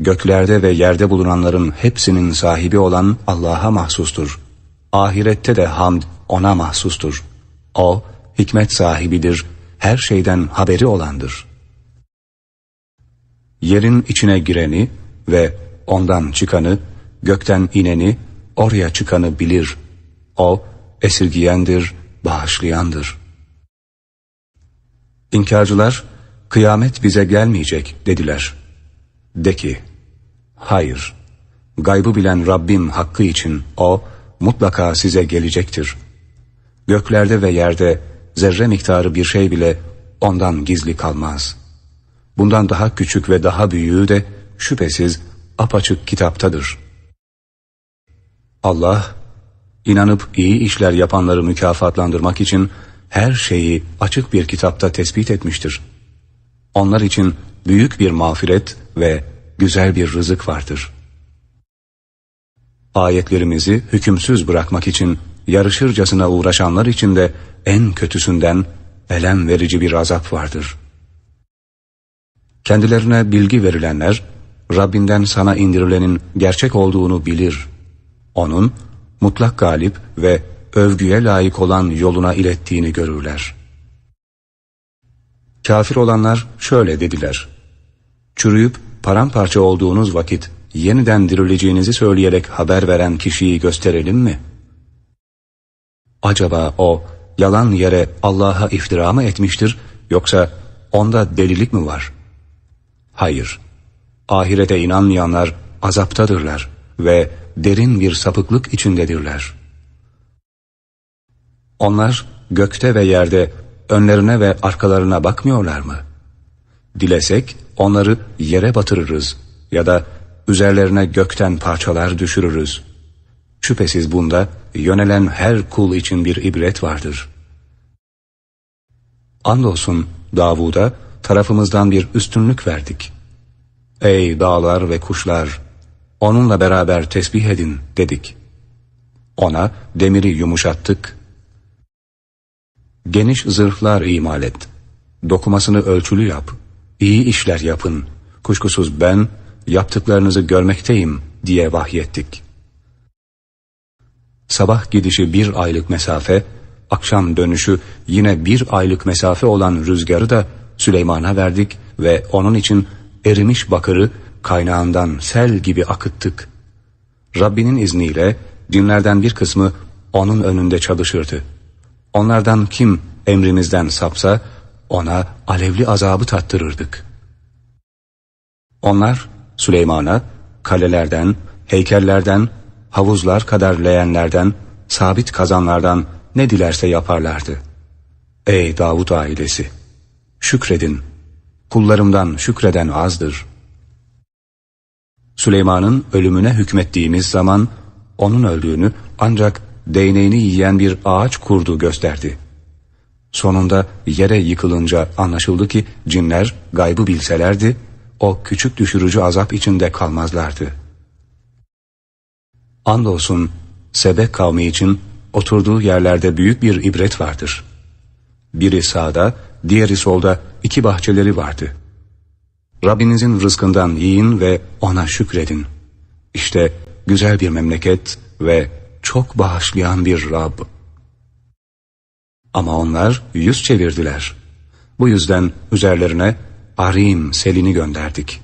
Göklerde ve yerde bulunanların hepsinin sahibi olan Allah'a mahsustur. Ahirette de hamd ona mahsustur. O, hikmet sahibidir, her şeyden haberi olandır. Yerin içine gireni ve ondan çıkanı, gökten ineni, oraya çıkanı bilir. O, esirgiyendir, bağışlayandır. İnkarcılar, kıyamet bize gelmeyecek dediler. De ki, hayır, gaybı bilen Rabbim hakkı için O, mutlaka size gelecektir. Göklerde ve yerde zerre miktarı bir şey bile ondan gizli kalmaz. Bundan daha küçük ve daha büyüğü de şüphesiz apaçık kitaptadır. Allah, inanıp iyi işler yapanları mükafatlandırmak için her şeyi açık bir kitapta tespit etmiştir. Onlar için büyük bir mağfiret ve güzel bir rızık vardır. Ayetlerimizi hükümsüz bırakmak için yarışırcasına uğraşanlar için de en kötüsünden elem verici bir azap vardır. Kendilerine bilgi verilenler, Rabbinden sana indirilenin gerçek olduğunu bilir. Onun mutlak galip ve övgüye layık olan yoluna ilettiğini görürler. Kafir olanlar şöyle dediler. Çürüyüp paramparça olduğunuz vakit yeniden dirileceğinizi söyleyerek haber veren kişiyi gösterelim mi? Acaba o yalan yere Allah'a iftira mı etmiştir yoksa onda delilik mi var? Hayır. Ahirete inanmayanlar azaptadırlar ve derin bir sapıklık içindedirler. Onlar gökte ve yerde önlerine ve arkalarına bakmıyorlar mı? Dilesek onları yere batırırız ya da üzerlerine gökten parçalar düşürürüz. Şüphesiz bunda yönelen her kul için bir ibret vardır. Andolsun Davud'a tarafımızdan bir üstünlük verdik. Ey dağlar ve kuşlar! Onunla beraber tesbih edin dedik. Ona demiri yumuşattık. Geniş zırhlar imal et. Dokumasını ölçülü yap. İyi işler yapın. Kuşkusuz ben yaptıklarınızı görmekteyim diye vahyettik. Sabah gidişi bir aylık mesafe, akşam dönüşü yine bir aylık mesafe olan rüzgarı da Süleyman'a verdik ve onun için erimiş bakırı kaynağından sel gibi akıttık. Rabbinin izniyle cinlerden bir kısmı onun önünde çalışırdı. Onlardan kim emrimizden sapsa ona alevli azabı tattırırdık. Onlar Süleyman'a kalelerden, heykellerden, havuzlar kadar leğenlerden, sabit kazanlardan ne dilerse yaparlardı. Ey Davut ailesi! Şükredin, kullarımdan şükreden azdır. Süleyman'ın ölümüne hükmettiğimiz zaman onun öldüğünü ancak değneğini yiyen bir ağaç kurdu gösterdi. Sonunda yere yıkılınca anlaşıldı ki cinler gaybı bilselerdi, o küçük düşürücü azap içinde kalmazlardı. Andolsun Sebek kavmi için oturduğu yerlerde büyük bir ibret vardır. Biri sağda, diğeri solda iki bahçeleri vardı. Rabbinizin rızkından yiyin ve ona şükredin. İşte güzel bir memleket ve çok bağışlayan bir Rab. Ama onlar yüz çevirdiler. Bu yüzden üzerlerine Arim selini gönderdik.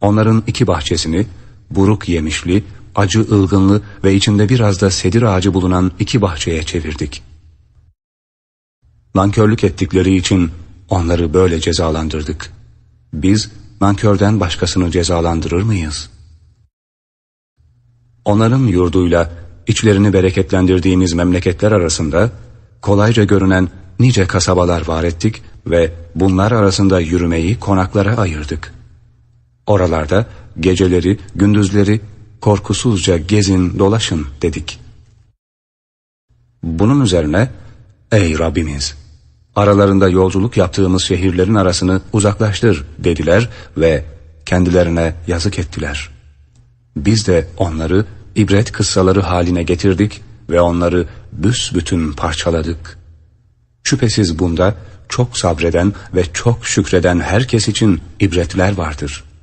Onların iki bahçesini buruk yemişli, acı ılgınlı ve içinde biraz da sedir ağacı bulunan iki bahçeye çevirdik. Nankörlük ettikleri için onları böyle cezalandırdık. Biz nankörden başkasını cezalandırır mıyız? Onların yurduyla içlerini bereketlendirdiğimiz memleketler arasında kolayca görünen nice kasabalar var ettik ve bunlar arasında yürümeyi konaklara ayırdık. Oralarda geceleri, gündüzleri korkusuzca gezin, dolaşın dedik. Bunun üzerine, ey Rabbimiz, aralarında yolculuk yaptığımız şehirlerin arasını uzaklaştır dediler ve kendilerine yazık ettiler. Biz de onları ibret kıssaları haline getirdik ve onları büsbütün parçaladık. Şüphesiz bunda çok sabreden ve çok şükreden herkes için ibretler vardır.''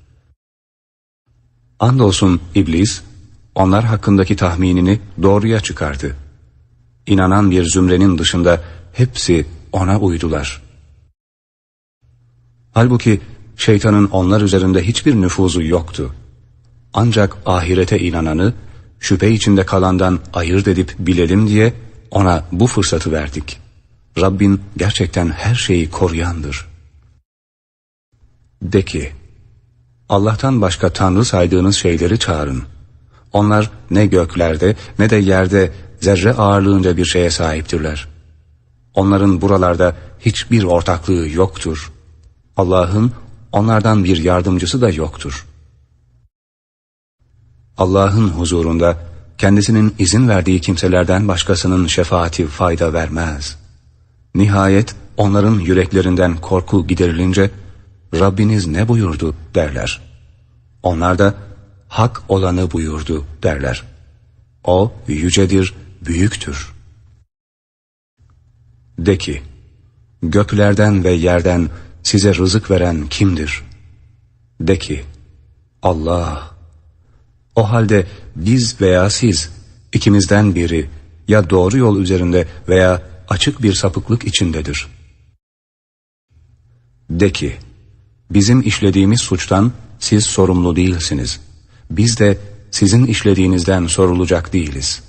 Andolsun iblis, onlar hakkındaki tahminini doğruya çıkardı. İnanan bir zümrenin dışında hepsi ona uydular. Halbuki şeytanın onlar üzerinde hiçbir nüfuzu yoktu. Ancak ahirete inananı, şüphe içinde kalandan ayırt edip bilelim diye ona bu fırsatı verdik. Rabbin gerçekten her şeyi koruyandır. De ki, Allah'tan başka Tanrı saydığınız şeyleri çağırın. Onlar ne göklerde ne de yerde zerre ağırlığınca bir şeye sahiptirler. Onların buralarda hiçbir ortaklığı yoktur. Allah'ın onlardan bir yardımcısı da yoktur. Allah'ın huzurunda kendisinin izin verdiği kimselerden başkasının şefaati fayda vermez. Nihayet onların yüreklerinden korku giderilince Rabbiniz ne buyurdu derler. Onlar da hak olanı buyurdu derler. O yücedir, büyüktür. De ki, göklerden ve yerden size rızık veren kimdir? De ki, Allah. O halde biz veya siz, ikimizden biri ya doğru yol üzerinde veya açık bir sapıklık içindedir. De ki, bizim işlediğimiz suçtan siz sorumlu değilsiniz. Biz de sizin işlediğinizden sorulacak değiliz.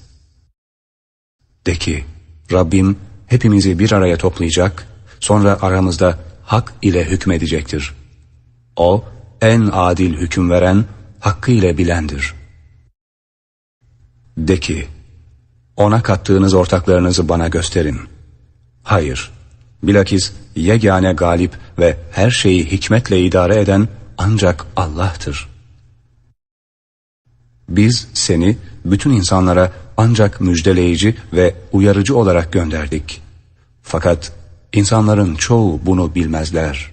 De ki, Rabbim hepimizi bir araya toplayacak, sonra aramızda hak ile hükmedecektir. O, en adil hüküm veren, hakkıyla bilendir. De ki, ona kattığınız ortaklarınızı bana gösterin. Hayır, bilakis yegane galip ve her şeyi hikmetle idare eden ancak Allah'tır. Biz seni bütün insanlara ancak müjdeleyici ve uyarıcı olarak gönderdik. Fakat insanların çoğu bunu bilmezler.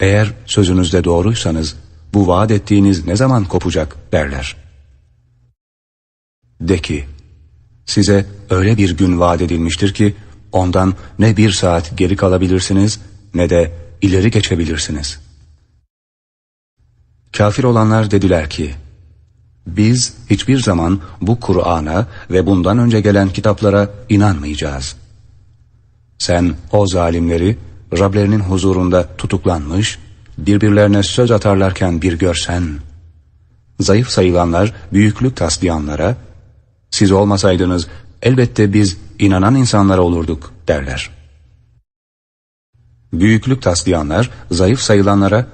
Eğer sözünüzde doğruysanız bu vaat ettiğiniz ne zaman kopacak derler. De ki, size öyle bir gün vaat edilmiştir ki ondan ne bir saat geri kalabilirsiniz ne de ileri geçebilirsiniz. Kafir olanlar dediler ki, biz hiçbir zaman bu Kur'an'a ve bundan önce gelen kitaplara inanmayacağız. Sen o zalimleri Rablerinin huzurunda tutuklanmış, birbirlerine söz atarlarken bir görsen, zayıf sayılanlar büyüklük taslayanlara, siz olmasaydınız elbette biz inanan insanlar olurduk derler. Büyüklük taslayanlar zayıf sayılanlara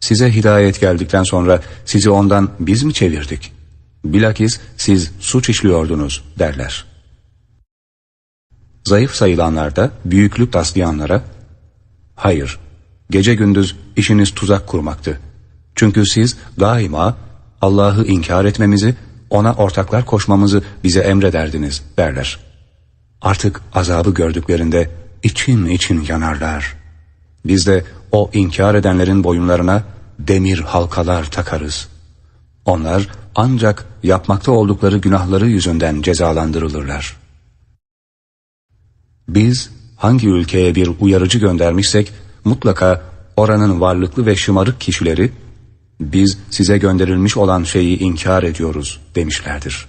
size hidayet geldikten sonra sizi ondan biz mi çevirdik? Bilakis siz suç işliyordunuz derler. Zayıf sayılanlar da büyüklük taslayanlara hayır gece gündüz işiniz tuzak kurmaktı. Çünkü siz daima Allah'ı inkar etmemizi ona ortaklar koşmamızı bize emrederdiniz derler. Artık azabı gördüklerinde için için yanarlar. Biz de o inkar edenlerin boyunlarına demir halkalar takarız. Onlar ancak yapmakta oldukları günahları yüzünden cezalandırılırlar. Biz hangi ülkeye bir uyarıcı göndermişsek mutlaka oranın varlıklı ve şımarık kişileri biz size gönderilmiş olan şeyi inkar ediyoruz demişlerdir.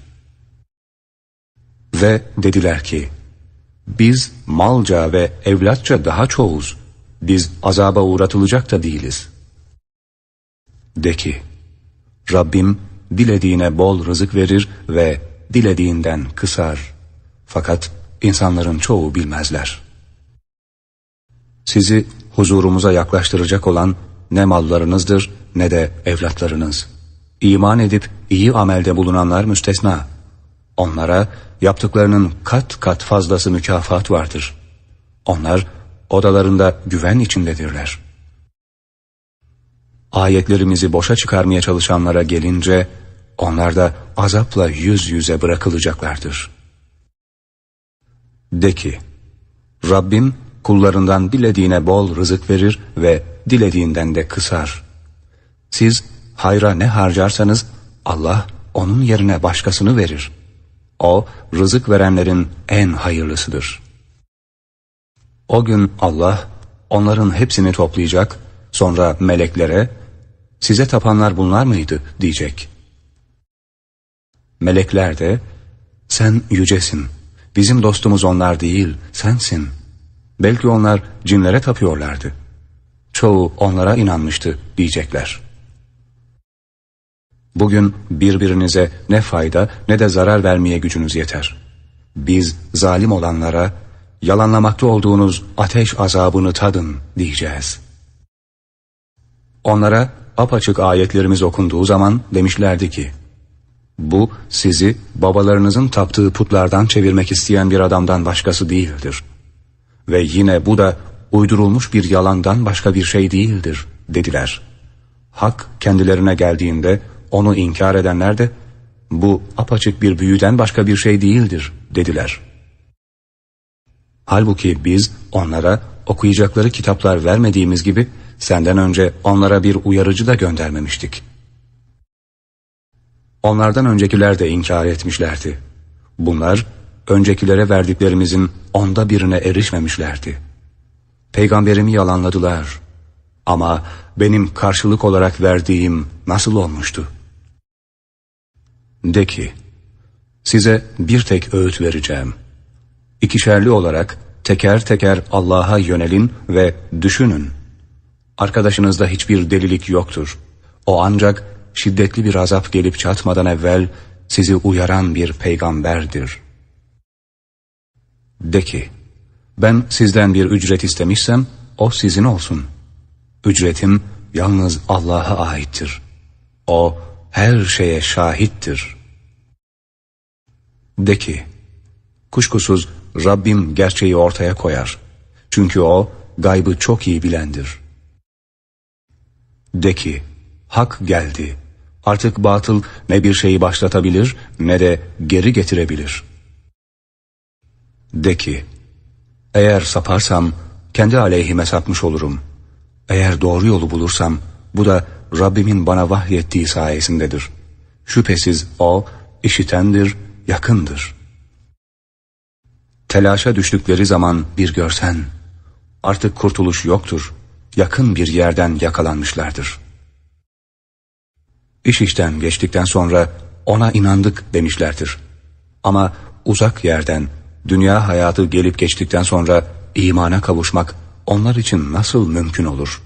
Ve dediler ki, biz malca ve evlatça daha çoğuz, biz azaba uğratılacak da değiliz. De ki, Rabbim dilediğine bol rızık verir ve dilediğinden kısar. Fakat insanların çoğu bilmezler. Sizi huzurumuza yaklaştıracak olan ne mallarınızdır ne de evlatlarınız. İman edip iyi amelde bulunanlar müstesna. Onlara yaptıklarının kat kat fazlası mükafat vardır. Onlar odalarında güven içindedirler. Ayetlerimizi boşa çıkarmaya çalışanlara gelince onlar da azapla yüz yüze bırakılacaklardır. De ki, Rabbim kullarından dilediğine bol rızık verir ve dilediğinden de kısar. Siz hayra ne harcarsanız Allah onun yerine başkasını verir. O rızık verenlerin en hayırlısıdır. O gün Allah onların hepsini toplayacak, sonra meleklere size tapanlar bunlar mıydı diyecek. Melekler de sen yücesin, bizim dostumuz onlar değil, sensin. Belki onlar cinlere tapıyorlardı. Çoğu onlara inanmıştı diyecekler. Bugün birbirinize ne fayda ne de zarar vermeye gücünüz yeter. Biz zalim olanlara yalanlamakta olduğunuz ateş azabını tadın diyeceğiz. Onlara apaçık ayetlerimiz okunduğu zaman demişlerdi ki, bu sizi babalarınızın taptığı putlardan çevirmek isteyen bir adamdan başkası değildir. Ve yine bu da uydurulmuş bir yalandan başka bir şey değildir dediler. Hak kendilerine geldiğinde onu inkar edenler de bu apaçık bir büyüden başka bir şey değildir dediler. Halbuki biz onlara okuyacakları kitaplar vermediğimiz gibi senden önce onlara bir uyarıcı da göndermemiştik. Onlardan öncekiler de inkar etmişlerdi. Bunlar öncekilere verdiklerimizin onda birine erişmemişlerdi. Peygamberimi yalanladılar. Ama benim karşılık olarak verdiğim nasıl olmuştu? De ki, size bir tek öğüt vereceğim. İkişerli olarak teker teker Allah'a yönelin ve düşünün. Arkadaşınızda hiçbir delilik yoktur. O ancak şiddetli bir azap gelip çatmadan evvel sizi uyaran bir peygamberdir. De ki, ben sizden bir ücret istemişsem o sizin olsun. Ücretim yalnız Allah'a aittir. O her şeye şahittir. De ki, kuşkusuz Rabbim gerçeği ortaya koyar. Çünkü O gaybı çok iyi bilendir. De ki, hak geldi. Artık batıl ne bir şeyi başlatabilir ne de geri getirebilir. De ki, eğer saparsam kendi aleyhime sapmış olurum. Eğer doğru yolu bulursam bu da Rabbimin bana vahyettiği sayesindedir. Şüphesiz O işitendir, yakındır. Telaşa düştükleri zaman bir görsen, artık kurtuluş yoktur, yakın bir yerden yakalanmışlardır. İş işten geçtikten sonra ona inandık demişlerdir. Ama uzak yerden, dünya hayatı gelip geçtikten sonra imana kavuşmak onlar için nasıl mümkün olur?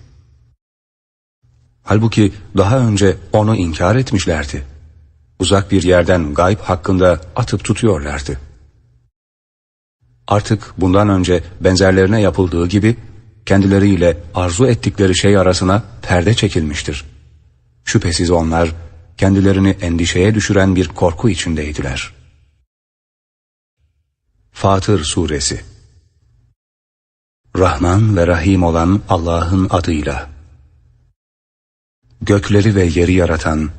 Halbuki daha önce onu inkar etmişlerdi. Uzak bir yerden gayb hakkında atıp tutuyorlardı. Artık bundan önce benzerlerine yapıldığı gibi kendileriyle arzu ettikleri şey arasına perde çekilmiştir. Şüphesiz onlar kendilerini endişeye düşüren bir korku içindeydiler. Fatır Suresi. Rahman ve Rahim olan Allah'ın adıyla. Gökleri ve yeri yaratan,